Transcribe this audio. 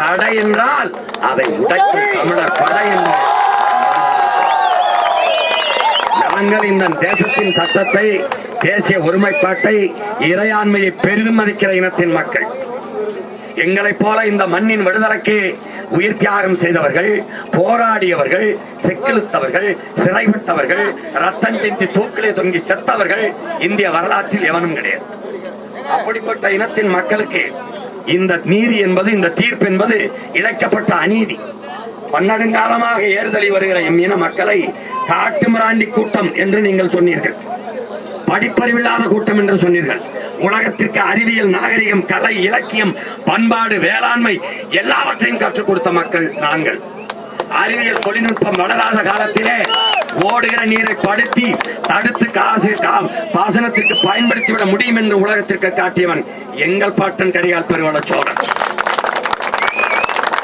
தடை என்றால் அதை உடைக்கும் தமிழர் படை என்று நாங்கள் இந்த தேசத்தின் சட்டத்தை தேசிய ஒருமைப்பாட்டை இறையாண்மையை பெரிதும் மதிக்கிற இனத்தின் மக்கள். எங்களைப் போல இந்த மண்ணின் விடுதலைக்கு உயிர் தியாகம் செய்தவர்கள் போராடியவர்கள் செக்கிழுத்தவர்கள் சிறைப்பட்டவர்கள் ரத்தம் செஞ்சு தூக்கிலே தொங்கி செத்தவர்கள் இந்திய வரலாற்றில் எவனும் கிடையாது. அப்படிப்பட்ட இனத்தின் மக்களுக்கு இந்த நீதி என்பது இந்த தீர்ப்பு என்பது இழைக்கப்பட்ட அநீதி. பன்னெடுங்காலமாக ஏறுதலி வருகிற எம் இன மக்களை காட்டு மிராண்டி கூட்டம் என்று நீங்கள் சொன்னீர்கள். படிப்பறிவில்லாத கூட்டம் என்று சொன்னீர்கள். உலகத்திற்கு அறிவியல் நாகரிகம் கலை இலக்கியம் பண்பாடு வேளாண்மை எல்லாவற்றையும் கற்றுக் கொடுத்த மக்கள் நாங்கள். அறிவியல் தொழில்நுட்பம் வளராத காலத்திலே ஓடுகிற நீரை படுத்தி தடுத்து காசு கா- பாசனத்திற்கு பயன்படுத்திவிட முடியும் என்று உலகத்திற்கு காட்டியவன் எங்கள் பாட்டன் கடிகால் பெருவள சோழன்.